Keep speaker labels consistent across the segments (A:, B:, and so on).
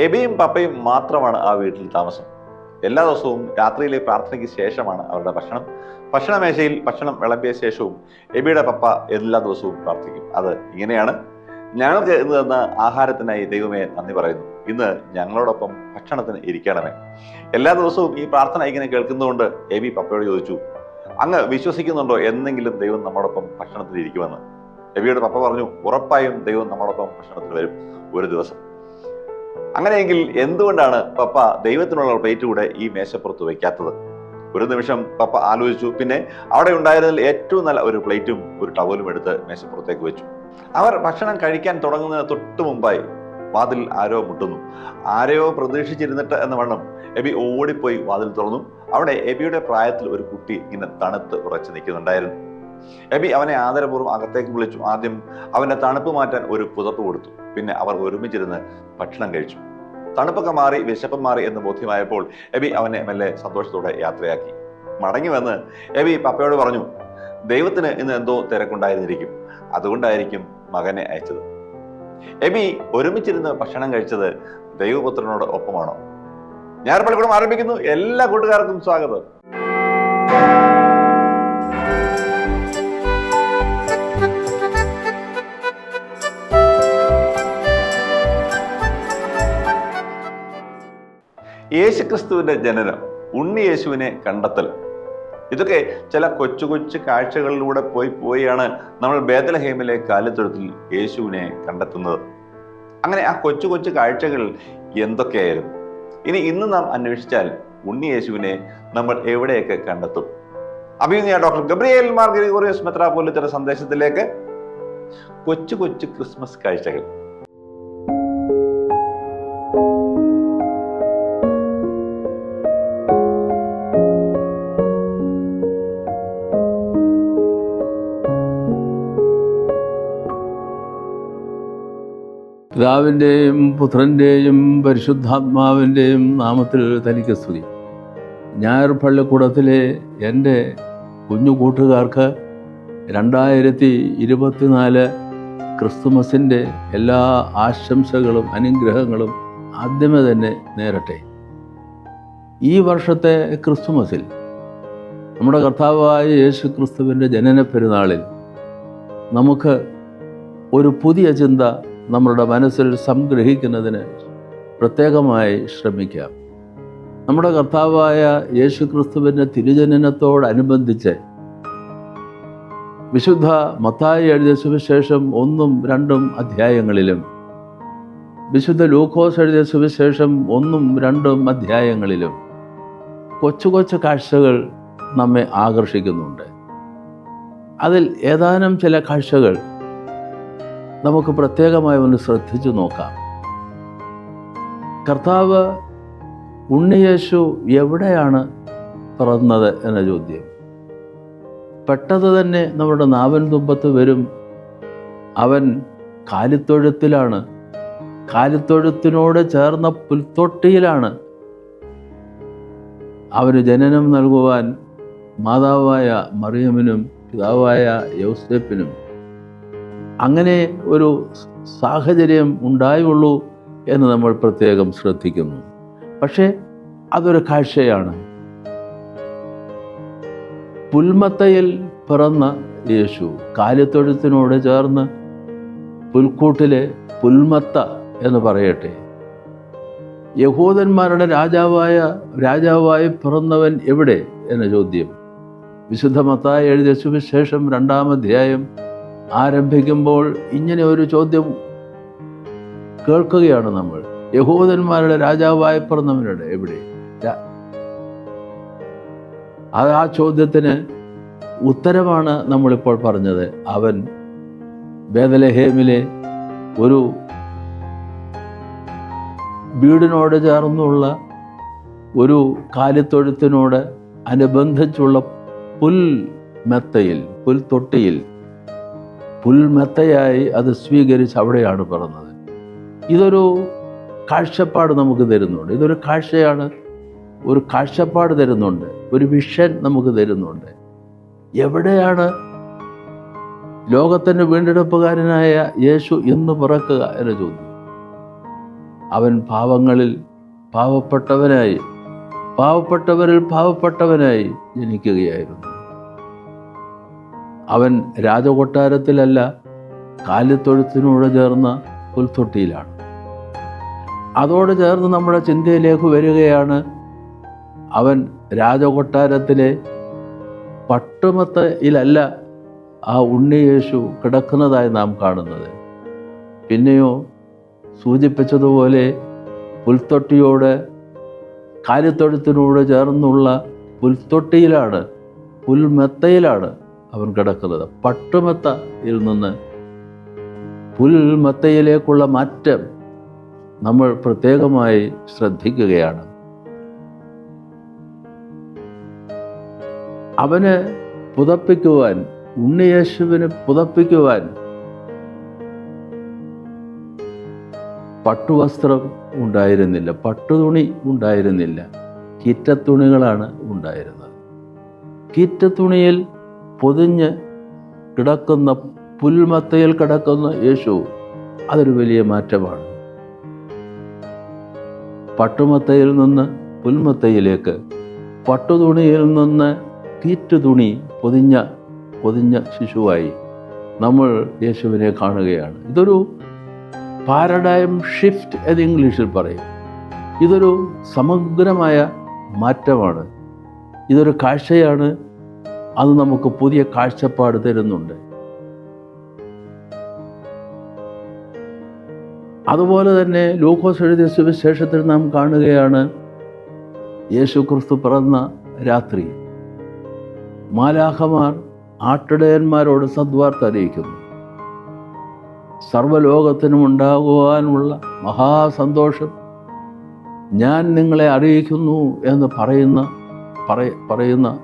A: എബിയും പപ്പയും മാത്രമാണ് ആ വീട്ടിൽ താമസം. എല്ലാ ദിവസവും രാത്രിയിലെ പ്രാർത്ഥനയ്ക്ക് ശേഷമാണ് അവരുടെ ഭക്ഷണം. ഭക്ഷണമേശയിൽ ഭക്ഷണം വിളമ്പിയ ശേഷവും എബിയുടെ പപ്പ എല്ലാ ദിവസവും പ്രാർത്ഥിക്കും. അത് ഇങ്ങനെയാണ്. ഞങ്ങൾക്ക് ഇന്ന് തന്ന ആഹാരത്തിനായി ദൈവമേ നന്ദി പറയുന്നു. ഇന്ന് ഞങ്ങളോടൊപ്പം ഭക്ഷണത്തിന് ഇരിക്കണമേ. എല്ലാ ദിവസവും ഈ പ്രാർത്ഥന ഇങ്ങനെ കേൾക്കുന്നതുകൊണ്ട് എബി പപ്പയോട് ചോദിച്ചു അങ്ങ് വിശ്വസിക്കുന്നുണ്ടോ എന്നെങ്കിലും ദൈവം നമ്മോടൊപ്പം ഭക്ഷണത്തിൽ ഇരിക്കുമെന്ന്? എബിയുടെ പപ്പ പറഞ്ഞു ഉറപ്പായും ദൈവം നമ്മോടൊപ്പം ഭക്ഷണത്തിൽ വരും ഒരു ദിവസം. അങ്ങനെയെങ്കിൽ എന്തുകൊണ്ടാണ് പപ്പ ദൈവത്തിനുള്ള പ്ലേറ്റ് കൂടെ ഈ മേശപ്പുറത്ത് വയ്ക്കാത്തത്? ഒരു നിമിഷം പപ്പ ആലോചിച്ചു. പിന്നെ അവിടെ ഉണ്ടായിരുന്നതിൽ ഏറ്റവും നല്ല ഒരു പ്ലേറ്റും ഒരു ടവലും എടുത്ത് മേശപ്പുറത്തേക്ക് വെച്ചു. അവർ ഭക്ഷണം കഴിക്കാൻ തുടങ്ങുന്നതിന് തൊട്ട് മുമ്പായി വാതിൽ ആരോ മുട്ടുന്നു. ആരെയോ പ്രതീക്ഷിച്ചിരുന്നിട്ട് എന്ന വണ്ണം എബി ഓടിപ്പോയി വാതിൽ തുറന്നു. അവിടെ എബിയുടെ പ്രായത്തിൽ ഒരു കുട്ടി ഇങ്ങനെ തണുത്ത് ഉറച്ചു നിൽക്കുന്നുണ്ടായിരുന്നു. എബി അവനെ ആദരപൂർവം അകത്തേക്ക് വിളിച്ചു. ആദ്യം അവന്റെ തണുപ്പ് മാറ്റാൻ ഒരു പുതപ്പ് കൊടുത്തു. പിന്നെ അവർ ഒരുമിച്ചിരുന്ന് ഭക്ഷണം കഴിച്ചു. തണുപ്പൊക്കെ മാറി വിശപ്പം മാറി എന്ന് ബോധ്യമായപ്പോൾ എബി അവനെ മെല്ലെ സന്തോഷത്തോടെ യാത്രയാക്കി. മടങ്ങി വന്ന് എബി പപ്പയോട് പറഞ്ഞു ദൈവത്തിന് ഇന്ന് എന്തോ തിരക്കുണ്ടായിരുന്നിരിക്കും. അതുകൊണ്ടായിരിക്കും മകനെ അയച്ചത്. എബി ഒരുമിച്ചിരുന്ന് ഭക്ഷണം കഴിച്ചത് ദൈവപുത്രനോട് ഒപ്പമാണോ? ഞാൻ പള്ളിക്കൂടം ആരംഭിക്കുന്നു. എല്ലാ കൂട്ടുകാർക്കും സ്വാഗതം. യേശുക്രിസ്തുവിന്റെ ജനനം ഉണ്ണി യേശുവിനെ കണ്ടെത്തൽ. ഇതൊക്കെ ചില കൊച്ചു കൊച്ചു കാഴ്ചകളിലൂടെ പോയി പോയാണ് നമ്മൾ ബേദലഹേമിലെ കാലിത്തൊഴുത്തിൽ യേശുവിനെ കണ്ടെത്തുന്നത്. അങ്ങനെ ആ കൊച്ചു കൊച്ചു കാഴ്ചകൾ എന്തൊക്കെയായിരുന്നു? ഇനി ഇന്ന് നാം അന്വേഷിച്ചാൽ ഉണ്ണി യേശുവിനെ നമ്മൾ എവിടെയൊക്കെ കണ്ടെത്തും? അഭിനയ ഡോക്ടർ ഗബ്രിയേൽ മാർ ഗ്രിഗോറിയസ് മെത്രാപോലിത്തയുടെ സന്ദേശത്തിലേക്ക്. കൊച്ചു കൊച്ചു ക്രിസ്മസ് കാഴ്ചകൾ.
B: പിതാവിന്റെയും പുത്രന്റെയും പരിശുദ്ധാത്മാവിന്റെയും നാമത്തിൽ തനിക്ക് സ്തുതി. ഞായർ പള്ളിക്കൂടത്തിലെ എന്റെ കുഞ്ഞു കൂട്ടുകാർക്ക് രണ്ടായിരത്തി ഇരുപത്തിനാല് ക്രിസ്തുമസിന്റെ എല്ലാ ആശംസകളും അനുഗ്രഹങ്ങളും ആദ്യമേ തന്നെ നേരട്ടെ. ഈ വർഷത്തെ ക്രിസ്തുമസിൽ നമ്മുടെ കർത്താവായ യേശു ക്രിസ്തുവിന്റെ ജനന പെരുന്നാളിൽ നമുക്ക് ഒരു പുതിയ ചിന്ത നമ്മളുടെ മനസ്സിൽ സംഗ്രഹിക്കുന്നതിന് പ്രത്യേകമായി ശ്രമിക്കാം. നമ്മുടെ കർത്താവായ യേശു ക്രിസ്തുവിന്റെ തിരുജനനത്തോടനുബന്ധിച്ച് വിശുദ്ധ മത്തായി എഴുതിയ സുവിശേഷം ഒന്നും രണ്ടും അധ്യായങ്ങളിലും വിശുദ്ധ ലൂക്കോസ് എഴുതിയ സുവിശേഷം ഒന്നും രണ്ടും അധ്യായങ്ങളിലും കൊച്ചു കൊച്ചു കാഴ്ചകൾ നമ്മെ ആകർഷിക്കുന്നുണ്ട്. അതിൽ ഏതാനും ചില കാഴ്ചകൾ നമുക്ക് പ്രത്യേകമായി ഒന്ന് ശ്രദ്ധിച്ചു നോക്കാം. കർത്താവ് ഉണ്ണിയേശു എവിടെയാണ് പിറന്നത് എന്ന ചോദ്യം. പെട്ടെന്ന് തന്നെ നമ്മുടെ നാവൻ തുമ്പത്ത് വരും. അവൻ കാലിത്തൊഴുത്തിലാണ്. കാലിത്തൊഴുത്തിനോട് ചേർന്ന പുൽത്തൊട്ടിയിലാണ്. അവന് ജനനം നൽകുവാൻ മാതാവായ മറിയമിനും പിതാവായ യൗസേപ്പിനും അങ്ങനെ ഒരു സാഹചര്യം ഉണ്ടായുള്ളൂ എന്ന് നമ്മൾ പ്രത്യേകം ശ്രദ്ധിക്കുന്നു. പക്ഷേ അതൊരു കാഴ്ചയാണ്. പുൽമത്തയിൽ പിറന്ന യേശു കാലിത്തൊഴുത്തിനോട് ചേർന്ന് പുൽക്കൂട്ടിലെ പുൽമത്ത എന്ന് പറയട്ടെ. യഹൂദന്മാരുടെ രാജാവായ രാജാവായി പിറന്നവൻ എവിടെ? എന്ന ചോദ്യം. വിശുദ്ധ മത്തായി എഴുതിയ സുവിശേഷം രണ്ടാം അധ്യായം ആരംഭിക്കുമ്പോൾ ഇങ്ങനെ ഒരു ചോദ്യം കേൾക്കുകയാണ് നമ്മൾ. യഹൂദന്മാരുടെ രാജാവായി പിറന്നവരുടെ എവിടെ? അത് ആ ചോദ്യത്തിന് ഉത്തരമാണ് നമ്മളിപ്പോൾ പറഞ്ഞത്. അവൻ ബേദലഹേമിലെ ഒരു വീടിനോട് ചേർന്നുള്ള ഒരു കാലിത്തൊഴുത്തിനോട് അനുബന്ധിച്ചുള്ള പുൽ മെത്തയിൽ പുൽത്തൊട്ടിയിൽ പുൽമെത്തയായി അത് സ്വീകരിച്ച് അവിടെയാണ് പറഞ്ഞത് ഇതൊരു കാഴ്ചപ്പാട് നമുക്ക് തരുന്നുണ്ട്. ഇതൊരു കാഴ്ചയാണ് ഒരു കാഴ്ചപ്പാട് തരുന്നുണ്ട്. ഒരു വിഷൻ നമുക്ക് തരുന്നുണ്ട്. എവിടെയാണ് ലോകത്തിന്റെ വീണ്ടെടുപ്പുകാരനായ യേശു ഇന്ന് പിറക്കുക എന്ന ചോദ്യം. അവൻ പാവങ്ങളിൽ പാവപ്പെട്ടവനായി പാവപ്പെട്ടവരിൽ പാവപ്പെട്ടവനായി ജനിക്കുകയായിരുന്നു. അവൻ രാജകൊട്ടാരത്തിലല്ല കാലിത്തൊഴുത്തിനോട് ചേർന്ന പുൽത്തൊട്ടിയിലാണ്. അതോട് ചേർന്ന് നമ്മുടെ ചിന്തയിലേക്ക് വരികയാണ് അവൻ രാജകൊട്ടാരത്തിലെ പട്ടുമത്തയിലല്ല ആ ഉണ്ണിയേശു കിടക്കുന്നതായി നാം കാണുന്നത്. പിന്നെയോ സൂചിപ്പിച്ചതുപോലെ പുൽത്തൊട്ടിയോട് കാലിത്തൊഴുത്തിനോട് ചേർന്നുള്ള പുൽത്തൊട്ടിയിലാണ് പുൽമെത്തയിലാണ് അവൻ കിടക്കുന്നത്. പട്ടുമത്തയിൽ നിന്ന് പുൽമത്തയിലേക്കുള്ള മാറ്റം നമ്മൾ പ്രത്യേകമായി ശ്രദ്ധിക്കുകയാണ്. അവന് പുതപ്പിക്കുവാൻ ഉണ്ണിയേശുവിന് പുതപ്പിക്കുവാൻ പട്ടുവസ്ത്രം ഉണ്ടായിരുന്നില്ല പട്ടുതുണി ഉണ്ടായിരുന്നില്ല കീറ്റത്തുണികളാണ് ഉണ്ടായിരുന്നത്. കീറ്റത്തുണിയിൽ പൊതിഞ്ഞ് കിടക്കുന്ന പുൽമത്തയിൽ കിടക്കുന്ന യേശു അതൊരു വലിയ മാറ്റമാണ്. പട്ടുമത്തയിൽ നിന്ന് പുൽമത്തയിലേക്ക് പട്ടുതുണിയിൽ നിന്ന് കീറ്റുതുണി പൊതിഞ്ഞ പൊതിഞ്ഞ ശിശുവായി നമ്മൾ യേശുവിനെ കാണുകയാണ്. ഇതൊരു പാരഡൈം ഷിഫ്റ്റ് എന്ന് ഇംഗ്ലീഷിൽ പറയും. ഇതൊരു സമഗ്രമായ മാറ്റമാണ്. ഇതൊരു കാഴ്ചയാണ് അത് നമുക്ക് പുതിയ കാഴ്ചപ്പാട് തരുന്നുണ്ട്. അതുപോലെ തന്നെ ലൂക്കോസ് എഴുതിയ സുവിശേഷത്തിൽ നാം കാണുകയാണ് യേശു ക്രിസ്തു പിറന്ന രാത്രി. മാലാഹമാർ ആട്ടിടയന്മാരോട് സദ്വാർത്ത അറിയിക്കുന്നു. സർവലോകത്തിനും ഉണ്ടാകുവാനുള്ള മഹാസന്തോഷം ഞാൻ നിങ്ങളെ അറിയിക്കുന്നു എന്ന് പറയുന്ന പറയുന്ന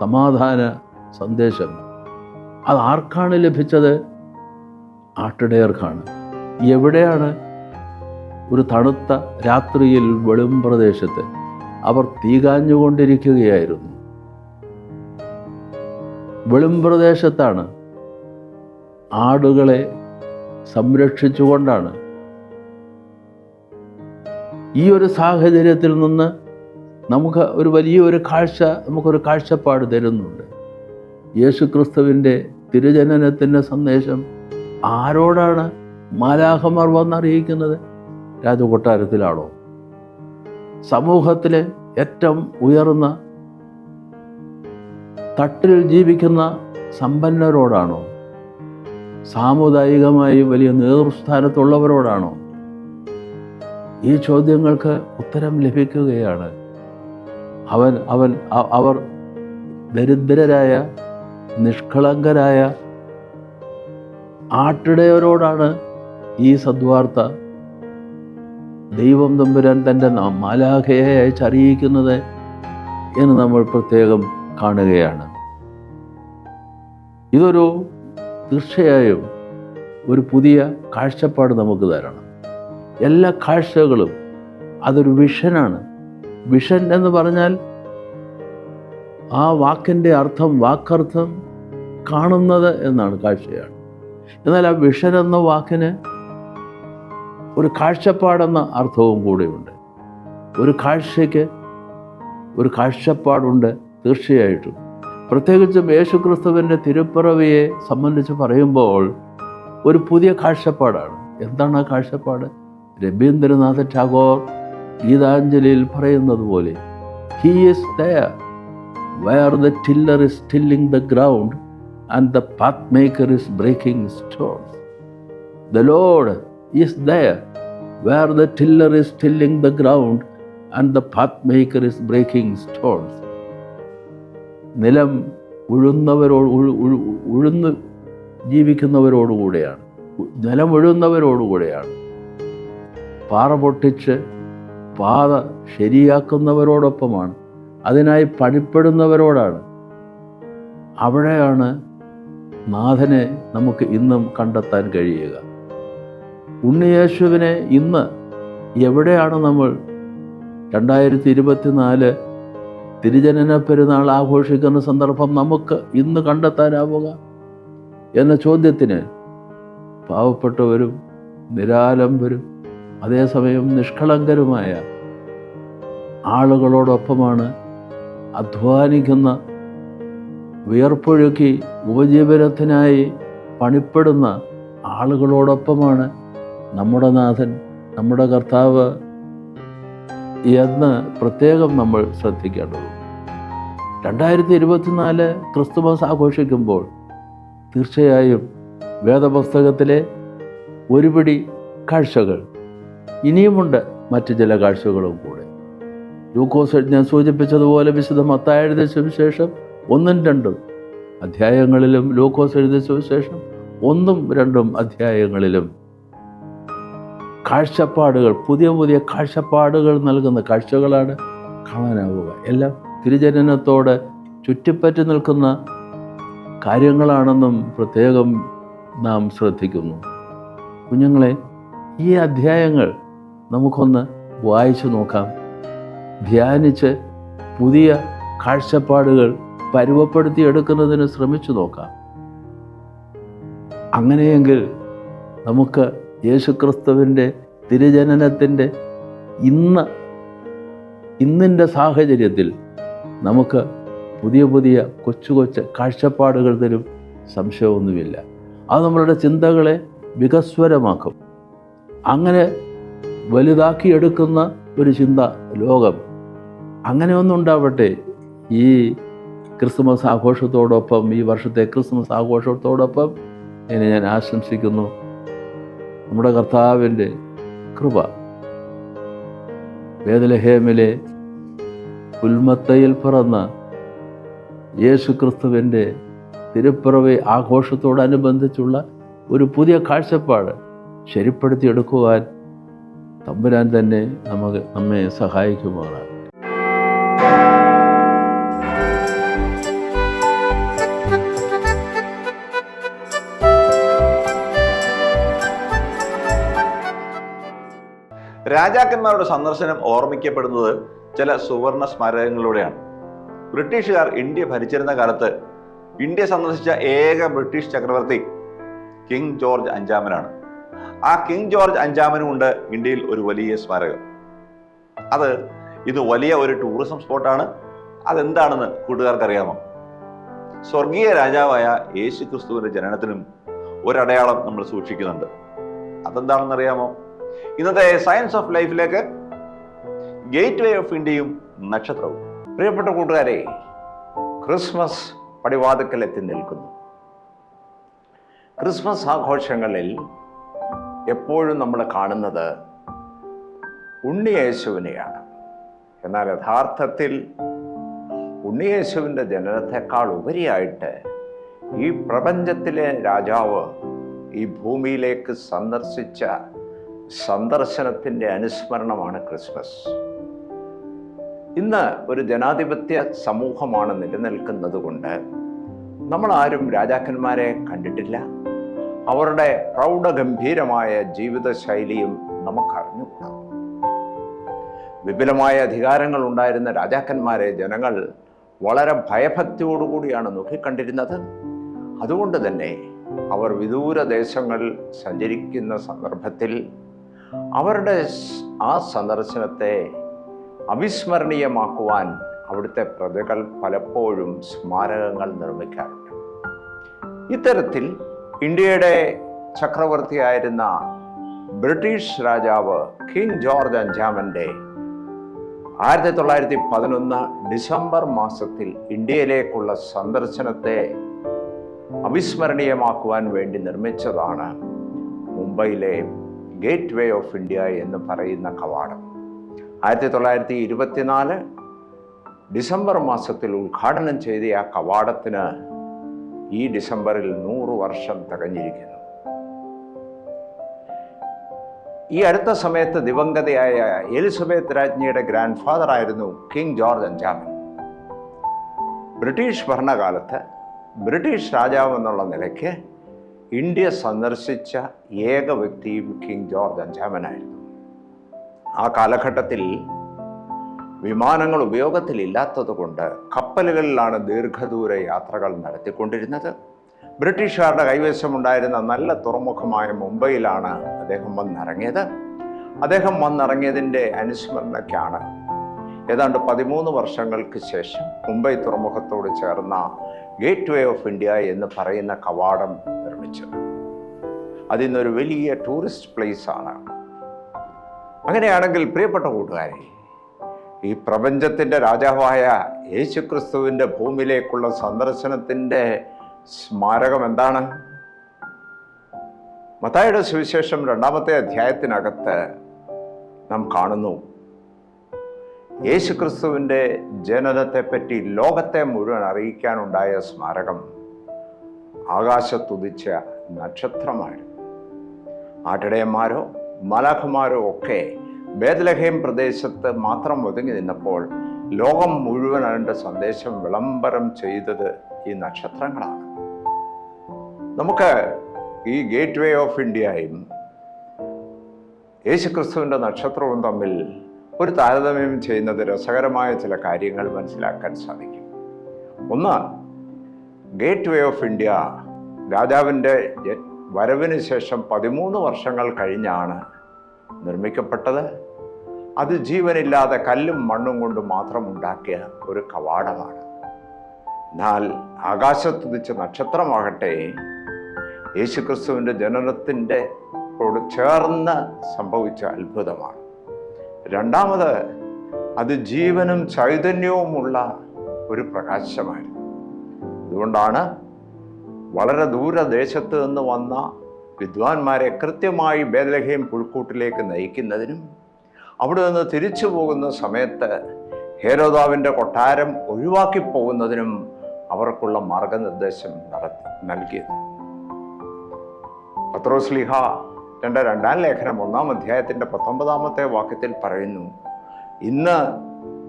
B: സമാധാന സന്ദേശം. അത് ആർക്കാണ് ലഭിച്ചത്? ആട്ടിടയർക്കാണ്. എവിടെയാണ്? ഒരു തണുത്ത രാത്രിയിൽ വെളും പ്രദേശത്ത് അവർ തീകാഞ്ഞുകൊണ്ടിരിക്കുകയായിരുന്നു വെളും പ്രദേശത്താണ് ആടുകളെ സംരക്ഷിച്ചുകൊണ്ടാണ്. ഈ ഒരു സാഹചര്യത്തിൽ നിന്ന് നമുക്ക് ഒരു വലിയൊരു കാഴ്ച നമുക്കൊരു കാഴ്ചപ്പാട് തരുന്നുണ്ട്. യേശു ക്രിസ്തുവിന്റെ തിരുജനനത്തിന്റെ സന്ദേശം ആരോടാണ് മാലാഹമാർ വന്നറിയിക്കുന്നത്? രാജകൊട്ടാരത്തിലാണോ? സമൂഹത്തിലെ ഏറ്റവും ഉയർന്ന തട്ടിൽ ജീവിക്കുന്ന സമ്പന്നരോടാണോ? സാമുദായികമായി വലിയ നേതൃസ്ഥാനത്തുള്ളവരോടാണോ? ഈ ചോദ്യങ്ങൾക്ക് ഉത്തരം ലഭിക്കുകയാണ്. അവൻ അവൻ അവർ ദരിദ്രരായ നിഷ്കളങ്കരായ ആട്ടിടയവരോടാണ് ഈ സദ്വാർത്ത ദൈവം തമ്പുരാൻ തന്റെ മാലാഖയെ അയച്ചറിയിക്കുന്നത് എന്ന് നമ്മൾ പ്രത്യേകം കാണുകയാണ്. ഇതൊരു തീർച്ചയായും ഒരു പുതിയ കാഴ്ചപ്പാട് നമുക്ക് തരണം. എല്ലാ കാഴ്ചകളും അതൊരു വിഷനാണ് വിഷൻ എന്ന് പറഞ്ഞാൽ ആ വാക്കിന്റെ അർത്ഥം വാക്കർത്ഥം കാണുന്നത് എന്നാണ് കാഴ്ചയാണ്. എന്നാൽ ആ വിഷൻ എന്ന വാക്കിന് ഒരു കാഴ്ചപ്പാടെന്ന അർത്ഥവും കൂടെയുണ്ട്. ഒരു കാഴ്ചയ്ക്ക് ഒരു കാഴ്ചപ്പാടുണ്ട് തീർച്ചയായിട്ടും. പ്രത്യേകിച്ചും യേശുക്രിസ്തുവിന്റെ തിരുപ്പിറവിയെ സംബന്ധിച്ച് പറയുമ്പോൾ ഒരു പുതിയ കാഴ്ചപ്പാടാണ്. എന്താണ് ആ കാഴ്ചപ്പാട്? രവീന്ദ്രനാഥ ടാഗോർ ഗീതാഞ്ജലിയിൽ പറയുന്നത് പോലെ he is there where the tiller is tilling the ground and the path maker is breaking stones the lord is there where the tiller is tilling the ground and the path maker is breaking stones നിലം ഉഴുന്നവരോട് ഉഴു- ഉഴു- ഉഴുന്ന് ജീവിക്കുന്നവരോടുകൂടെയാണ്. നിലം ഉഴുന്നവരോടുകൂടെയാണ്. പാറ പൊട്ടിച്ച് പാത ശരിയാക്കുന്നവരോടൊപ്പമാണ്. അതിനായി പണിപ്പെടുന്നവരോടാണ്. അവിടെയാണ് നാഥനെ നമുക്ക് ഇന്നും കണ്ടെത്താൻ കഴിയുക. ഉണ്ണിയേശുവിനെ ഇന്ന് എവിടെയാണ് നമ്മൾ രണ്ടായിരത്തി ഇരുപത്തിനാല് തിരുജനന പെരുന്നാൾ ആഘോഷിക്കുന്ന സന്ദർഭം നമുക്ക് ഇന്ന് കണ്ടെത്താനാവുക? എന്ന ചോദ്യത്തിന് പാവപ്പെട്ടവരും നിരാലംബരും അതേസമയം നിഷ്കളങ്കരുമായ ആളുകളോടൊപ്പമാണ് അധ്വാനിക്കുന്ന വിയർപ്പൊഴുക്കി ഉപജീവനത്തിനായി പണിപ്പെടുന്ന ആളുകളോടൊപ്പമാണ് നമ്മുടെ നാഥൻ നമ്മുടെ കർത്താവ് എന്ന് പ്രത്യേകം നമ്മൾ ശ്രദ്ധിക്കേണ്ടത് രണ്ടായിരത്തി ഇരുപത്തിനാല് ക്രിസ്തുമസ് ആഘോഷിക്കുമ്പോൾ തീർച്ചയായും വേദപുസ്തകത്തിലെ ഒരുപിടി കാഴ്ചകൾ ഇനിയുമുണ്ട് മറ്റു ചില കാഴ്ചകളും കൂടെ. ലൂക്കോസ് ഞാൻ സൂചിപ്പിച്ചതുപോലെ വിശുദ്ധ മത്തായ എഴുതിയ സുവിശേഷം ഒന്നും രണ്ടും അധ്യായങ്ങളിലും ലൂക്കോസ് എഴുതിയ സുവിശേഷം ഒന്നും രണ്ടും അധ്യായങ്ങളിലും കാഴ്ചപ്പാടുകൾ പുതിയ പുതിയ കാഴ്ചപ്പാടുകൾ നൽകുന്ന കാഴ്ചകളാണ് കാണാനാവുക. എല്ലാം തിരുജനനത്തോട് ചുറ്റിപ്പറ്റി നിൽക്കുന്ന കാര്യങ്ങളാണെന്നും പ്രത്യേകം നാം ശ്രദ്ധിക്കുന്നു. കുഞ്ഞുങ്ങളെ ഈ അധ്യായങ്ങൾ നമുക്കൊന്ന് വായിച്ചു നോക്കാം. ധ്യാനിച്ച് പുതിയ കാഴ്ചപ്പാടുകൾ പരുവപ്പെടുത്തിയെടുക്കുന്നതിന് ശ്രമിച്ചു നോക്കാം. അങ്ങനെയെങ്കിൽ നമുക്ക് യേശുക്രിസ്തുവിന്റെ തിരുജനനത്തിന്റെ ഇന്ന് ഇന്നിന്റെ സാഹചര്യത്തിൽ നമുക്ക് പുതിയ പുതിയ കൊച്ചു കൊച്ചു കാഴ്ചപ്പാടുകൾ തരും സംശയമൊന്നുമില്ല. അത് നമ്മളുടെ ചിന്തകളെ വികസ്വരമാക്കും. അങ്ങനെ വലുതാക്കിയെടുക്കുന്ന ഒരു ചിന്ത ലോകം. അങ്ങനെ ഒന്നുണ്ടാവട്ടെ ഈ ക്രിസ്മസ് ആഘോഷത്തോടൊപ്പം ഈ വർഷത്തെ ക്രിസ്മസ് ആഘോഷത്തോടൊപ്പം എന്നെ ഞാൻ ആശംസിക്കുന്നു. നമ്മുടെ കർത്താവിന്റെ കൃപ വേദലഹേമിലെ പുൽമത്തയിൽ പിറന്ന യേശു ക്രിസ്തുവിന്റെ തിരുപ്പിറവി ആഘോഷത്തോടനുബന്ധിച്ചുള്ള ഒരു പുതിയ കാഴ്ചപ്പാട് ശരിപ്പെടുത്തിയെടുക്കുവാൻ തമ്പുരാൻ തന്നെ നമുക്ക് നമ്മെ സഹായിക്കുമാറാണ്.
A: രാജാക്കന്മാരുടെ സന്ദർശനം ഓർമ്മിക്കപ്പെടുന്നത് ചില സുവർണ സ്മാരകങ്ങളിലൂടെയാണ്. ബ്രിട്ടീഷുകാർ ഇന്ത്യ ഭരിച്ചിരുന്ന കാലത്ത് ഇന്ത്യ സന്ദർശിച്ച ഏക ബ്രിട്ടീഷ് ചക്രവർത്തി കിങ് ജോർജ് അഞ്ചാമനാണ്. ആ കിങ് ജോർജ് അഞ്ചാമനും ഉണ്ട് ഇന്ത്യയിൽ ഒരു വലിയ സ്മാരകം. അത് ഇത് വലിയ ഒരു ടൂറിസം സ്പോട്ടാണ് അതെന്താണെന്ന് കൂട്ടുകാർക്ക് അറിയാമോ സ്വർഗീയ രാജാവായ യേശു ക്രിസ്തുവിന്റെ ജനനത്തിനും ഒരടയാളം നമ്മൾ സൂക്ഷിക്കുന്നുണ്ട്. അതെന്താണെന്ന് അറിയാമോ ഇന്നത്തെ സയൻസ് ഓഫ് ലൈഫിലേക്ക് ഗേറ്റ് വേ ഓഫ് ഇന്ത്യയും നക്ഷത്രവും.
C: പ്രിയപ്പെട്ട കൂട്ടുകാരെ ക്രിസ്മസ് പടിവാതുക്കൽ എത്തി നിൽക്കുന്നു. ക്രിസ്മസ് ആഘോഷങ്ങളിൽ എപ്പോഴും നമ്മൾ കാണുന്നത് ഉണ്ണിയേശുവിനെയാണ് എന്നാൽ യഥാർത്ഥത്തിൽ ഉണ്ണിയേശുവിന്റെ ജനനത്തെക്കാൾ ഉപരിയായിട്ട് ഈ പ്രപഞ്ചത്തിലെ രാജാവ് ഈ ഭൂമിയിലേക്ക് സന്ദർശിച്ച സന്ദർശനത്തിന്റെ അനുസ്മരണമാണ് ക്രിസ്മസ്. ഇന്ന് ഒരു ജനാധിപത്യ സമൂഹമാണ് നിലനിൽക്കുന്നത് കൊണ്ട് നമ്മളാരും രാജാക്കന്മാരെ കണ്ടിട്ടില്ല. അവരുടെ പ്രൗഢഗംഭീരമായ ജീവിതശൈലിയും നമുക്കറിഞ്ഞുകൂടാ. വിപുലമായ അധികാരങ്ങൾ ഉണ്ടായിരുന്ന രാജാക്കന്മാരെ ജനങ്ങൾ വളരെ ഭയഭക്തിയോടുകൂടിയാണ് നോക്കിക്കണ്ടിരുന്നത്. അതുകൊണ്ട് തന്നെ അവർ വിദൂര ദേശങ്ങൾ സഞ്ചരിക്കുന്ന സന്ദർഭത്തിൽ അവരുടെ ആ സന്ദർശനത്തെ അവിസ്മരണീയമാക്കുവാൻ അവിടുത്തെ പ്രജകൾ പലപ്പോഴും സ്മാരകങ്ങൾ നിർമ്മിക്കാറുണ്ട്. ഇത്തരത്തിൽ ഇന്ത്യയുടെ ചക്രവർത്തിയായിരുന്ന ബ്രിട്ടീഷ് രാജാവ് കിങ് ജോർജ് അഞ്ചാമന്റെ ആയിരത്തി തൊള്ളായിരത്തി പതിനൊന്ന് ഡിസംബർ മാസത്തിൽ ഇന്ത്യയിലേക്കുള്ള സന്ദർശനത്തെ അവിസ്മരണീയമാക്കുവാൻ വേണ്ടി നിർമ്മിച്ചതാണ് മുംബൈയിലെ ഗേറ്റ് വേ ഓഫ് ഇന്ത്യ എന്ന് പറയുന്ന കവാടം. ആയിരത്തി തൊള്ളായിരത്തി ഇരുപത്തിനാല് ഡിസംബർ മാസത്തിൽ ഉദ്ഘാടനം ചെയ്ത ആ കവാടത്തിന് ഈ ഡിസംബറിൽ നൂറ് വർഷം തികഞ്ഞിരിക്കുന്നു. ഈ അടുത്ത സമയത്ത് ദിവംഗതയായ എലിസബത്ത് രാജ്ഞിയുടെ ഗ്രാൻഡ് ഫാദർ ആയിരുന്നു കിങ് ജോർജ് അഞ്ചാമൻ. ബ്രിട്ടീഷ് ഭരണകാലത്ത് ബ്രിട്ടീഷ് രാജാവ് എന്നുള്ള നിലയ്ക്ക് ഇന്ത്യ സന്ദർശിച്ച ഏക വ്യക്തിയും കിങ് ജോർജ് അഞ്ചാമനായിരുന്നു. ആ കാലഘട്ടത്തിൽ വിമാനങ്ങൾ ഉപയോഗത്തിലില്ലാത്തത് കൊണ്ട് കപ്പലുകളിലാണ് ദീർഘദൂര യാത്രകൾ നടത്തിക്കൊണ്ടിരുന്നത്. ബ്രിട്ടീഷുകാരുടെ കൈവശമുണ്ടായിരുന്ന നല്ല തുറമുഖമായ മുംബൈയിലാണ് അദ്ദേഹം വന്നിറങ്ങിയത്. അദ്ദേഹം വന്നിറങ്ങിയതിന്റെ അനുസ്മരണയ്ക്കാണ്. ഏതാണ്ട് പതിമൂന്ന് വർഷങ്ങൾക്ക് ശേഷം മുംബൈ തുറമുഖത്തോട് ചേർന്ന ഗേറ്റ് വേ ഓഫ് ഇന്ത്യ എന്ന് പറയുന്ന കവാടം നിർമ്മിച്ചത്. അതിന്നൊരു വലിയ ടൂറിസ്റ്റ് പ്ലേസ് ആണ് അങ്ങനെയാണെങ്കിൽ പ്രിയപ്പെട്ട കൂട്ടുകാരെ ഈ പ്രപഞ്ചത്തിന്റെ രാജാവായ യേശുക്രിസ്തുവിന്റെ ഭൂമിയിലേക്കുള്ള സന്ദർശനത്തിന്റെ സ്മാരകം എന്താണ്? മതായുടെ സുവിശേഷം രണ്ടാമത്തെ അധ്യായത്തിനകത്ത് നാം കാണുന്നു യേശുക്രിസ്തുവിന്റെ ജനനത്തെപ്പറ്റി ലോകത്തെ മുഴുവൻ അറിയിക്കാനുണ്ടായ സ്മാരകം ആകാശത്തുദിച്ച നക്ഷത്രമായിരുന്നു. ആട്ടിടയന്മാരോ മലാഖമാരോ ഒക്കെ ബേദലഹേം പ്രദേശത്ത് മാത്രം ഒതുങ്ങി നിന്നപ്പോൾ ലോകം മുഴുവൻ അതിന്റെ സന്ദേശം വിളംബരം ചെയ്തത് ഈ നക്ഷത്രങ്ങളാണ്. നമുക്ക് ഈ ഗേറ്റ് വേ ഓഫ് ഇന്ത്യയും യേശുക്രിസ്തുവിന്റെ നക്ഷത്രവും തമ്മിൽ ഒരു താരതമ്യം ചെയ്യുന്നത് രസകരമായ ചില കാര്യങ്ങൾ മനസ്സിലാക്കാൻ സാധിക്കും. ഒന്ന് ഗേറ്റ് വേ ഓഫ് ഇന്ത്യ രാജാവിന്റെ വരവിന് ശേഷം പതിമൂന്ന് വർഷങ്ങൾ കഴിഞ്ഞാണ് നിർമ്മിക്കപ്പെട്ടത്? അത് ജീവനില്ലാതെ കല്ലും മണ്ണും കൊണ്ട് മാത്രം ഉണ്ടാക്കിയ ഒരു കവാടമാണ്. എന്നാൽ ആകാശത്തുദിച്ച നക്ഷത്രമാകട്ടെ യേശുക്രിസ്തുവിന്റെ ജനനത്തിന്റെ ോട് ചേർന്ന് സംഭവിച്ച അത്ഭുതമാണ്. രണ്ടാമത് അത് ജീവനും ചൈതന്യവുമുള്ള ഒരു പ്രകാശമായിരുന്നു. അതുകൊണ്ടാണ് വളരെ ദൂരദേശത്ത് നിന്ന് വന്ന വിദ്വാൻമാരെ കൃത്യമായി ബേദലഹേം പുൽക്കൂട്ടിലേക്ക് നയിക്കുന്നതിനും അവിടെ നിന്ന് തിരിച്ചു പോകുന്ന സമയത്ത് ഹേരോദാവിന്റെ കൊട്ടാരം ഒഴിവാക്കി പോകുന്നതിനും അവർക്കുള്ള മാർഗനിർദ്ദേശം നടത്തി നൽകിയത്. പത്രോസ്ലിഹ തന്റെ രണ്ടാം ലേഖനം ഒന്നാം അധ്യായത്തിന്റെ പത്തൊമ്പതാമത്തെ വാക്യത്തിൽ പറയുന്നു ഇന്ന്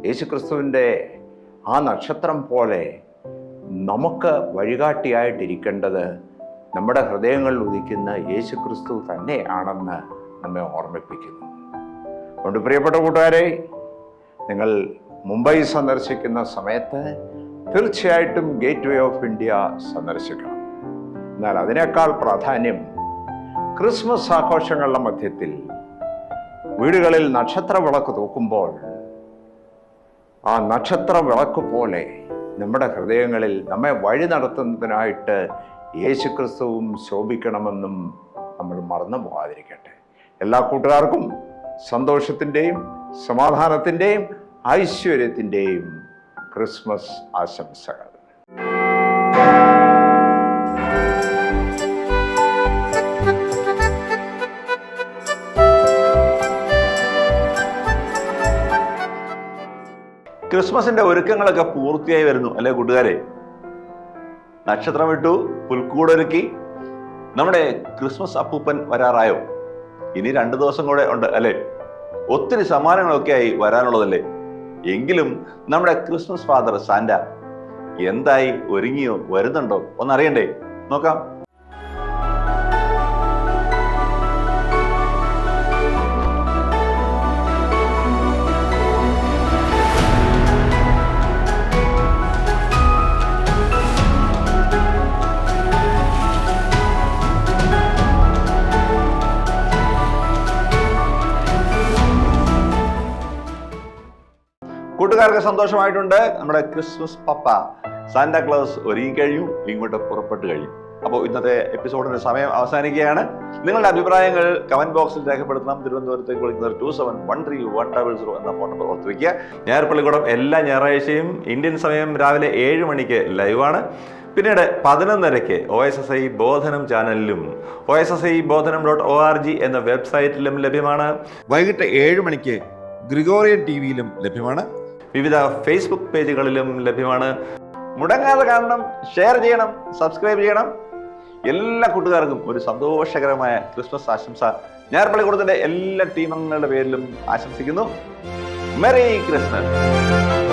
C: യേശുക്രിസ്തുവിന്റെ ആ നക്ഷത്രം പോലെ നമുക്ക് വഴികാട്ടിയായിട്ടിരിക്കേണ്ടത് നമ്മുടെ ഹൃദയങ്ങളിൽ ഉദിക്കുന്ന യേശു ക്രിസ്തു തന്നെയാണെന്ന് നമ്മെ ഓർമ്മിപ്പിക്കുന്നു. അതുകൊണ്ട് പ്രിയപ്പെട്ട കൂട്ടുകാരെ നിങ്ങൾ മുംബൈ സന്ദർശിക്കുന്ന സമയത്ത് തീർച്ചയായിട്ടും ഗേറ്റ് വേ ഓഫ് ഇന്ത്യ സന്ദർശിക്കണം. എന്നാൽ അതിനേക്കാൾ പ്രാധാന്യം ക്രിസ്മസ് ആഘോഷങ്ങളുടെ മധ്യത്തിൽ വീടുകളിൽ നക്ഷത്ര വിളക്ക് തൂക്കുമ്പോൾ ആ നക്ഷത്ര വിളക്ക് പോലെ നമ്മുടെ ഹൃദയങ്ങളിൽ നമ്മെ വഴി നടത്തുന്നതിനായിട്ട് യേശുക്രിസ്തുവും ശോഭിക്കണമെന്നും നമ്മൾ മറന്നു പോകാതിരിക്കട്ടെ. എല്ലാ കൂട്ടുകാർക്കും സന്തോഷത്തിന്റെയും സമാധാനത്തിന്റെയും ഐശ്വര്യത്തിന്റെയും ക്രിസ്മസ് ആശംസകൾ.
A: ക്രിസ്മസിന്റെ ഒരുക്കങ്ങളൊക്കെ പൂർത്തിയായി വരുന്നു അല്ലെ കൂട്ടുകാരെ? നക്ഷത്രം ഇട്ടു പുൽക്കൂടൊരുക്കി നമ്മുടെ ക്രിസ്മസ് അപ്പൂപ്പൻ വരാറായോ? ഇനി രണ്ടു ദിവസം കൂടെ ഉണ്ട് അല്ലേ? ഒത്തിരി സമ്മാനങ്ങളൊക്കെ ആയി വരാനുള്ളതല്ലേ? എങ്കിലും നമ്മുടെ ക്രിസ്മസ് ഫാദർ സാന്റ എന്തായി ഒരുങ്ങിയോ വരുന്നുണ്ടോ? ഒന്നറിയണ്ടേ? നോക്കാം. കൂട്ടുകാർക്ക് സന്തോഷമായിട്ടുണ്ട്. നമ്മുടെ ക്രിസ്മസ് പപ്പ സാന്റാ ഒരുങ്ങി കഴിഞ്ഞു ഇങ്ങോട്ട് പുറപ്പെട്ടു കഴിഞ്ഞു. അപ്പോൾ ഇന്നത്തെ എപ്പിസോഡിന്റെ സമയം അവസാനിക്കുകയാണ്. നിങ്ങളുടെ അഭിപ്രായങ്ങൾ കമന്റ് ബോക്സിൽ രേഖപ്പെടുത്തണം. തിരുവനന്തപുരത്തേക്ക് വിളിക്കുന്നത് two seven one three one double zero എന്ന ഫോൺ നമ്പർ ഓർത്ത് വയ്ക്കുക ഞായർപ്പള്ളിക്കൂടം എല്ലാ ഞായറാഴ്ചയും ഇന്ത്യൻ സമയം രാവിലെ ഏഴ് മണിക്ക് ലൈവാണ് പിന്നീട് പതിനൊന്നരയ്ക്ക് O S S I Bodhanam ചാനലിലും O S S I Bodhanam dot O R G എന്ന വെബ്സൈറ്റിലും ലഭ്യമാണ്. വൈകിട്ട് ഏഴ് മണിക്ക് ഗ്രിഗോറിയൻ ടി വിയിലും ലഭ്യമാണ്. വിവിധ ഫേസ്ബുക്ക് പേജുകളിലും ലഭ്യമാണ്. മുടങ്ങാതെ കാണണം ഷെയർ ചെയ്യണം സബ്സ്ക്രൈബ് ചെയ്യണം. എല്ലാ കൂട്ടുകാർക്കും ഒരു സന്തോഷകരമായ ക്രിസ്മസ് ആശംസ. ഞാൻ പള്ളിക്കൂടത്തിന്റെ എല്ലാ ടീമുകളുടെ പേരിലും ആശംസിക്കുന്നു. Merry Christmas